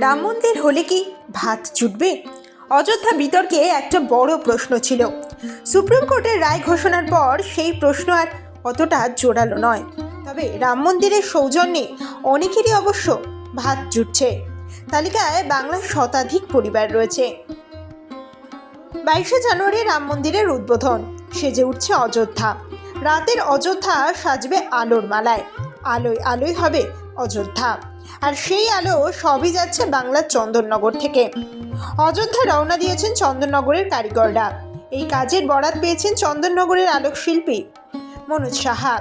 রাম মন্দির হলে কি ভাত জুটবে? অযোধ্যা বিতর্কে একটা বড় প্রশ্ন ছিল। সুপ্রিম কোর্টের রায় ঘোষণার পর সেই প্রশ্ন আর অতটা জোরালো নয়। তবে রাম মন্দিরের সৌজন্যে অনেকেরই অবশ্য ভাত জুটছে। তালিকায় বাংলার শতাধিক পরিবার রয়েছে। বাইশে জানুয়ারি রাম মন্দিরের উদ্বোধন। সেজে উঠছে অযোধ্যা। রাতের অযোধ্যা সাজবে আলোর মালায়। আলোয় আলোয় হবে অযোধ্যা। আর সেই আলো সবই যাচ্ছে বাংলার চন্দননগর থেকে। অযোধ্যা রওনা দিয়েছেন চন্দননগরের কারিগররা। এই কাজের বরাত পেয়েছেন চন্দননগরের আলোকশিল্পী মনোজ সাহা।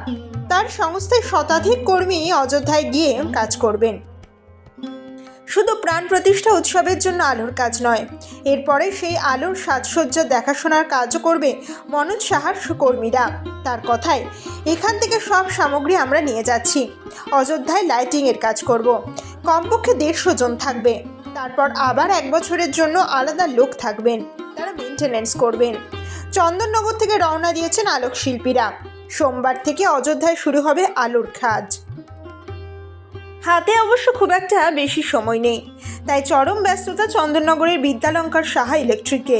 তার সংস্থায় শতাধিক কর্মী অযোধ্যায় গিয়ে কাজ করবেন। শুধু প্রাণ প্রতিষ্ঠা উৎসবের জন্য আলোর কাজ নয়। এরপরে সেই আলোর সাজসজ্জা দেখাশোনার কাজও করবে মনোজ সাহার কর্মীরা তার কথায়, এখান থেকে সব সামগ্রী আমরা নিয়ে যাচ্ছি। অযোধ্যায় লাইটিংয়ের কাজ করব। কমপক্ষে দেড়শো জন থাকবে। তারপর আবার এক বছরের জন্য আলাদা লোক থাকবেন। তারা মেনটেনেন্স করবেন। চন্দননগর থেকে রওনা দিয়েছেন আলোক শিল্পীরা সোমবার থেকে অযোধ্যায় শুরু হবে আলোর কাজ। হাতে অবশ্য খুব একটা বেশি সময় নেই। তাই চরম ব্যস্ততা চন্দননগরের বিদ্যালঙ্কার সাহা ইলেকট্রিকে।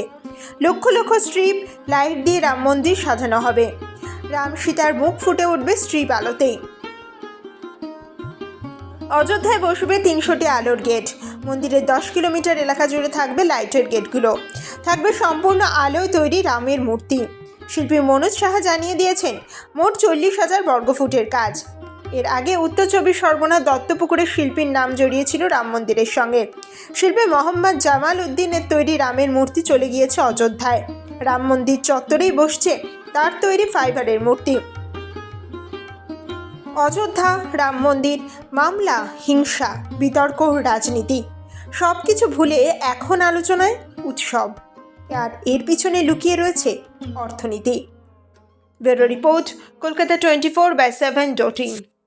লক্ষ লক্ষ স্ট্রিপ, লাইট দিয়ে রাম মন্দির সাজানো হবে। রাম সীতার মুখ ফুটে উঠবে স্ট্রিপ আলোতেই। অযোধ্যায় বসবে তিনশোটি আলোর গেট। মন্দিরের দশ কিলোমিটার এলাকা জুড়ে থাকবে লাইটের গেটগুলো। থাকবে সম্পূর্ণ আলোয় তৈরি রামের মূর্তি। শিল্পী মনোজ সাহা জানিয়ে দিয়েছেন, মোট চল্লিশ হাজার বর্গফুটের কাজ। এর আগে উত্তর চব্বিশ পরগনা দত্তপুকুরের শিল্পীর নাম জড়িয়েছিল রাম মন্দিরের সঙ্গে। শিল্পী মোহাম্মদ জামাল উদ্দিনের তৈরি রামের মূর্তি চলে গিয়েছে অযোধ্যায়। রাম মন্দির চত্বরেই বসছে তার তৈরি ফাইবারের মূর্তি। অযোধ্যা, রাম মন্দির, মামলা, হিংসা, বিতর্ক, রাজনীতি সব কিছু ভুলে এখন আলোচনায় উৎসব। আর এর পিছনে লুকিয়ে রয়েছে অর্থনীতি। Bureau report, Kolkata twenty four by seven dot in.